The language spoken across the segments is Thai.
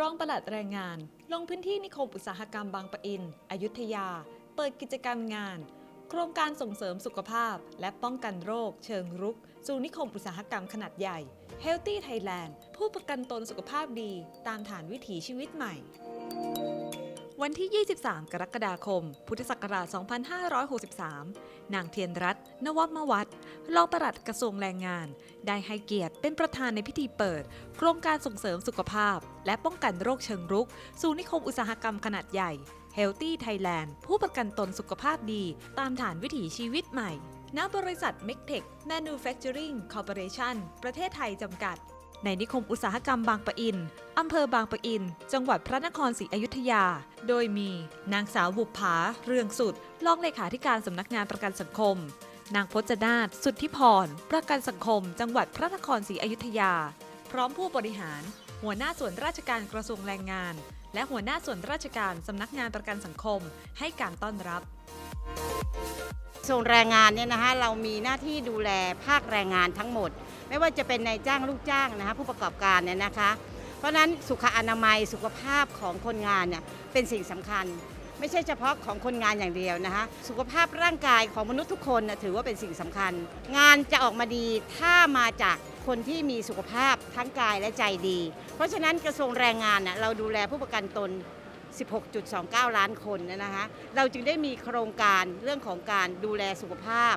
รองปลัดแรงงาน ลงพื้นที่นิคมอุตสาหกรรมบางปะอิน อยุธยา เปิดกิจกรรมงาน โครงการส่งเสริมสุขภาพ และป้องกันโรค เชิงรุก สู่นิคมอุตสาหกรรมขนาดใหญ่ Healthy Thailand ผู้ประกันตนสุขภาพดี ตามฐานวิถีชีวิตใหม่ วันที่ 23 กรกฎาคม พุทธศักราช 2563 นางเทียนรัตน์นวัมวัฒน์รองปลัดกระทรวงแรงงาน ได้ให้เกียรติเป็นประธานในพิธีเปิด โครงการส่งเสริมสุขภาพ และป้องกันโรคเชิงรุก สู่นิคมอุตสาหกรรมขนาดใหญ่ Healthy Thailand ผู้ประกันตนสุขภาพดี ตามฐานวิถีชีวิตใหม่ ณ บริษัท m e c t e c h Manufacturing Corporation ประเทศไทยจำกัด ในนิคมอุตสาหกรรมบางปะอิน อำเภอบางปะอิน จังหวัดพระนครศรีอยุธยา โดยมีนางสาวบุปผา เรืองสุด รองเลขาธิการสำนักงานประกันสังคม นางพจนาถสุทธิพร ประกันสังคม จังหวัดพระนครศรีอยุธยา พร้อมผู้บริหาร หัวหน้าส่วนราชการกระทรวงแรงงาน และหัวหน้าส่วนราชการสำนักงานประกันสังคม ให้การต้อนรับส่วนแรงงานเนี่ยนะคะเรามีหน้าที่ดูแลภาคแรงงานทั้งหมด ไม่ว่าจะเป็นนายจ้างลูกจ้างนะคะผู้ประกอบการเนี่ยนะคะ เพราะฉะนั้นสุขอนามัยสุขภาพของคนงานเนี่ยเป็นสิ่งสำคัญ ไม่ใช่เฉพาะของคนงานอย่างเดียวนะคะ สุขภาพร่างกายของมนุษย์ทุกคนนะถือว่าเป็นสิ่งสำคัญ งานจะออกมาดีถ้ามาจากคนที่มีสุขภาพทั้งกายและใจดี เพราะฉะนั้นกระทรวงแรงงานน่ะเราดูแลผู้ประกันตน 16.29 ล้านคนนะนะคะ เราจึงได้มีโครงการเรื่องของการดูแลสุขภาพ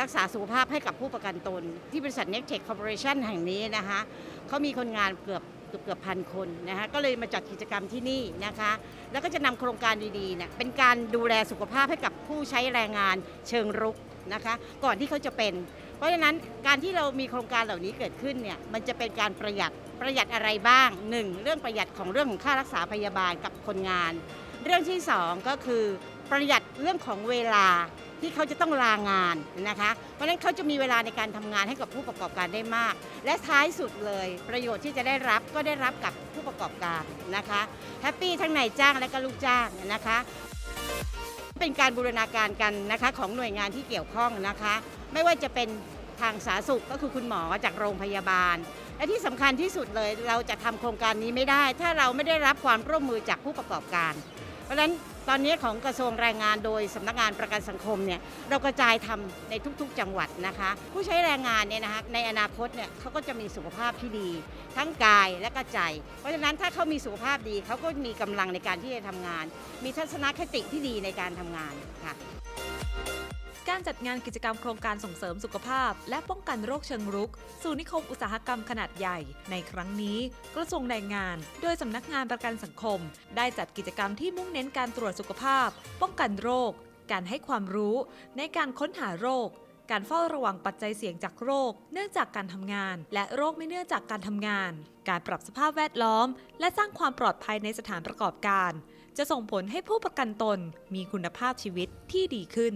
รักษาสุขภาพให้กับผู้ประกันตน ที่บริษัท n e c t e c h Corporation แห่งนี้นะคะเขามีคนงานเกือบเกือบเกือบพันคนนะคะก็เลยมาจัดกิจกรรมที่นี่นะคะ แล้วก็จะนำโครงการดีๆเนี่ยเป็นการดูแลสุขภาพให้กับผู้ใช้แรงงานเชิงรุกนะคะ ก่อนที่เขาจะเป็น เพราะฉะนั้นการที่เรามีโครงการเหล่านี้เกิดขึ้นเนี่ยมันจะเป็นการประหยัดประหยัดอะไรบ้างหนึ่งเรื่องประหยัดของเรื่องของค่ารักษาพยาบาลกับคนงาน เรื่องที่สองก็คือประหยัดเรื่องของเวลา ที่เขาจะต้องลางานนะคะ เพราะฉะนั้นเขาจะมีเวลาในการทำงานให้กับผู้ประกอบการได้มาก และท้ายสุดเลยประโยชน์ที่จะได้รับก็ได้รับกับผู้ประกอบการนะคะแฮปปี้ทั้งนายจ้างและก็ลูกจ้างนะคะเป็นการบูรณาการกันนะคะของหน่วยงานที่เกี่ยวข้องนะคะ ไม่ว่าจะเป็นทางสาธารณสุขก็คือคุณหมอจากโรงพยาบาล และที่สำคัญที่สุดเลยเราจะทำโครงการนี้ไม่ได้ ถ้าเราไม่ได้รับความร่วมมือจากผู้ประกอบการ เพราะฉะนั้น ตอนนี้ของกระทรวงแรงงานโดยสำนักงานประกันสังคมเนี่ยเรากระจายทำในทุกๆ จังหวัดนะคะ ผู้ใช้แรงงานเนี่ยนะคะในอนาคตเนี่ยเขาก็จะมีสุขภาพที่ดี ทั้งกายและก็ใจ เพราะฉะนั้นถ้าเขามีสุขภาพดีเขาก็มีกำลังในการที่จะทำงาน มีทัศนคติที่ดีในการทำงานค่ะ การจัดงานกิจกรรมโครงการส่งเสริมสุขภาพ และป้องกันโรคเชิงรุก สู่นิคมอุตสาหกรรมขนาดใหญ่ ในครั้งนี้ กระทรวงแรงงาน โดยสำนักงานประกันสังคม ได้จัดกิจกรรมที่มุ่งเน้นการตรวจสุขภาพ ป้องกันโรค การให้ความรู้ ในการค้นหาโรคการเฝ้าระวังปัจจัยเสี่ยงจากโรค เนื่องจากการทำงาน และโรคไม่เนื่องจากการทำงาน การปรับสภาพแวดล้อม และสร้างความปลอดภัยในสถานประกอบการ จะส่งผลให้ผู้ประกันตนมีคุณภาพชีวิตที่ดีขึ้น